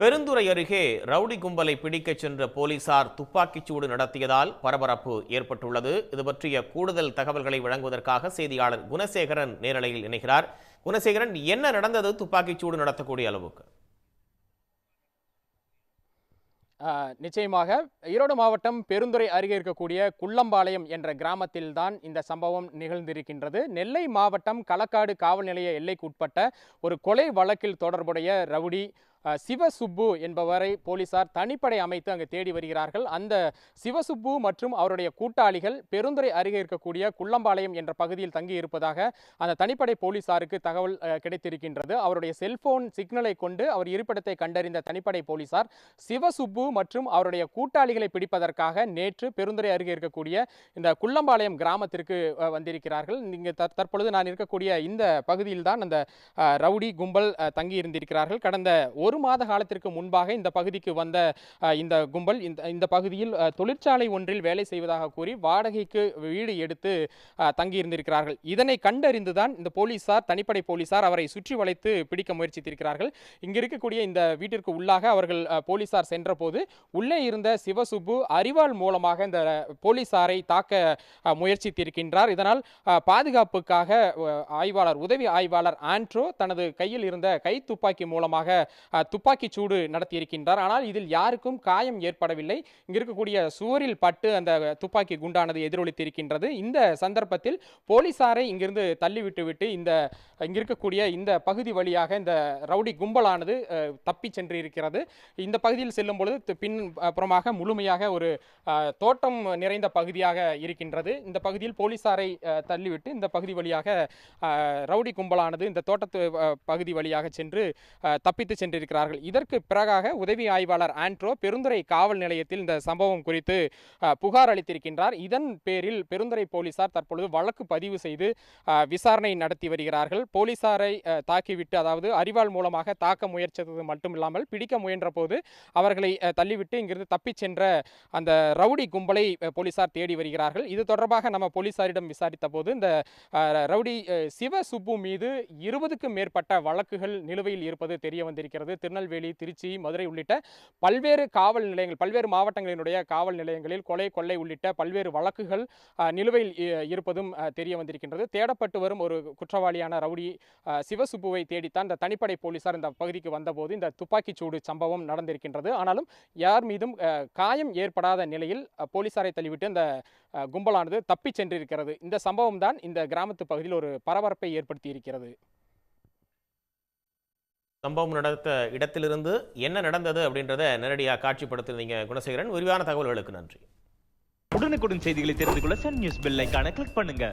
பெருந்துறை அருகே ரவுடி கும்பலை பிடிக்கச் சென்ற போலீசார் துப்பாக்கிச்சூடு நடத்தியதால் பரபரப்பு ஏற்பட்டுள்ளது. இது பற்றிய கூடுதல் தகவல்களை வழங்குவதற்காக செய்தியாளர் குணசேகரன் நேரலையில் இணைகிறார். குணசேகரன் என்ன நடந்தது? துப்பாக்கிச்சூடு நடத்தக்கூடிய அளவுக்கு. ஆஹ் நிச்சயமாக ஈரோடு மாவட்டம் பெருந்துறை அருகே இருக்கக்கூடிய குள்ளம்பாளையம் என்ற கிராமத்தில்தான் இந்த சம்பவம் நிகழ்ந்திருக்கின்றது. நெல்லை மாவட்டம் களக்காடு காவல் நிலைய எல்லைக்குட்பட்ட ஒரு கொலை வழக்கில் தொடர்புடைய ரவுடி சிவசுப்பு என்பவரை போலீசார் தனிப்படை அமைத்து அங்கு தேடி வருகிறார்கள். அந்த சிவசுப்பு மற்றும் அவருடைய கூட்டாளிகள் பெருந்துறை அருகே இருக்கக்கூடிய குள்ளம்பாளையம் என்ற பகுதியில் தங்கி இருப்பதாக அந்த தனிப்படை போலீசாருக்கு தகவல் கிடைத்திருக்கின்றது. அவருடைய செல்போன் சிக்னலை கொண்டு அவர் இருப்பிடத்தை கண்டறிந்த தனிப்படை போலீசார் சிவசுப்பு மற்றும் அவருடைய கூட்டாளிகளை பிடிப்பதற்காக நேற்று பெருந்துறை அருகே இருக்கக்கூடிய இந்த குள்ளம்பாளையம் கிராமத்திற்கு வந்திருக்கிறார்கள். இங்கு தற்பொழுது நான் இருக்கக்கூடிய இந்த பகுதியில் தான் அந்த ரவுடி கும்பல் தங்கி இருந்திருக்கிறார்கள் கடந்த ஒரு ஒரு மாத காலத்திற்கு முன்பாக இந்த பகுதிக்கு வந்த இந்த கும்பல் இந்த இந்த பகுதியில் தொழிற்சாலை ஒன்றில் வேலை செய்வதாக கூறி வாடகைக்கு வீடு எடுத்து தங்கியிருந்திருக்கிறார்கள். இதனை கண்டறிந்துதான் இந்த போலீசார் தனிப்படை போலீசார் அவரை சுற்றி வளைத்து பிடிக்க முயற்சித்திருக்கிறார்கள். இங்கு இருக்கக்கூடிய இந்த வீட்டிற்கு உள்ளாக அவர்கள் போலீசார் சென்றபோது உள்ளே இருந்த சிவசுப்பு அறிவால் மூலமாக இந்த போலீசாரை தாக்க முயற்சித்திருக்கின்றார். இதனால் பாதுகாப்புக்காக ஆய்வாளர் உதவி ஆய்வாளர் ஆண்ட்ரோ தனது கையில் இருந்த கை துப்பாக்கி மூலமாக துப்பாக்கி சூடு நடத்தியிருக்கின்றார். ஆனால் இதில் யாருக்கும் காயம் ஏற்படவில்லை. இங்கு இருக்கக்கூடிய சுவரில் பட்டு அந்த துப்பாக்கி குண்டானது எதிரொலித்திருக்கின்றது. இந்த சந்தர்ப்பத்தில் போலீசாரை இங்கிருந்து தள்ளிவிட்டுவிட்டு இந்த இங்கிருக்கக்கூடிய இந்த பகுதி வழியாக இந்த ரவுடி கும்பலானது தப்பி சென்று இருக்கிறது இந்த பகுதியில் செல்லும் பொழுது பின் அப்புறமாக முழுமையாக ஒரு தோட்டம் நிறைந்த பகுதியாக இருக்கின்றது. இந்த பகுதியில் போலீசாரை தள்ளிவிட்டு இந்த பகுதி வழியாக ரவுடி கும்பலானது இந்த தோட்டத்து பகுதி வழியாக சென்று தப்பித்து சென்றிருக்கிறது சென்றிருக்கிறார்கள் இதற்கு பிறகாக உதவி ஆய்வாளர் ஆண்ட்ரோ பெருந்துறை காவல் நிலையத்தில் இந்த சம்பவம் குறித்து புகார் அளித்திருக்கின்றார். இதன் பேரில் பெருந்துறை போலீசார் தற்பொழுது வழக்கு பதிவு செய்து விசாரணை நடத்தி வருகிறார்கள். போலீசாரை தாக்கிவிட்டு அதாவது அறிவால் மூலமாக தாக்க முயற்சித்தது மட்டுமில்லாமல் பிடிக்க முயன்ற போது அவர்களை தள்ளிவிட்டு இங்கிருந்து தப்பிச் சென்ற அந்த ரவுடி கும்பலை போலீசார் தேடி வருகிறார்கள். இது தொடர்பாக நம்ம போலீசாரிடம் விசாரித்த போது இந்த ரவுடி சிவ சுப்பு மீது இருபதுக்கும் மேற்பட்ட வழக்குகள் நிலுவையில் இருப்பது தெரிய வந்திருக்கிறது. திருநெல்வேலி திருச்சி மதுரை உள்ளிட்ட பல்வேறு காவல் நிலையங்கள் பல்வேறு மாவட்டங்களினுடைய காவல் நிலையங்களில் கொலை கொள்ளை உள்ளிட்ட பல்வேறு வழக்குகள் நிலுவையில் இருப்பதும் தெரிய வந்திருக்கின்றது தேடப்பட்டு வரும் ஒரு குற்றவாளியான ரவுடி சிவசுப்புவை தேடித்தான் இந்த தனிப்படை போலீசார் இந்த பகுதிக்கு வந்தபோது இந்த துப்பாக்கிச்சூடு சம்பவம் நடந்திருக்கின்றது. ஆனாலும் யார் மீதும் காயம் ஏற்படாத நிலையில் போலீசாரை தள்ளிவிட்டு இந்த கும்பலானது தப்பிச் சென்றிருக்கிறது. இந்த சம்பவம் தான் இந்த கிராமத்து பகுதியில் ஒரு பரபரப்பை ஏற்படுத்தி இருக்கிறது சம்பவம் நடந்த இடத்திலிருந்து என்ன நடந்தது அப்படின்றத நேரடியாக காட்சிப்படுத்திருந்தீங்க குணசேகரன். விரிவான தகவல்களுக்கு நன்றி. உடனுக்குடன் செய்திகளை தெரிந்து கொள்ள சன் நியூஸ் பெல் ஐகானை கிளிக் பண்ணுங்க.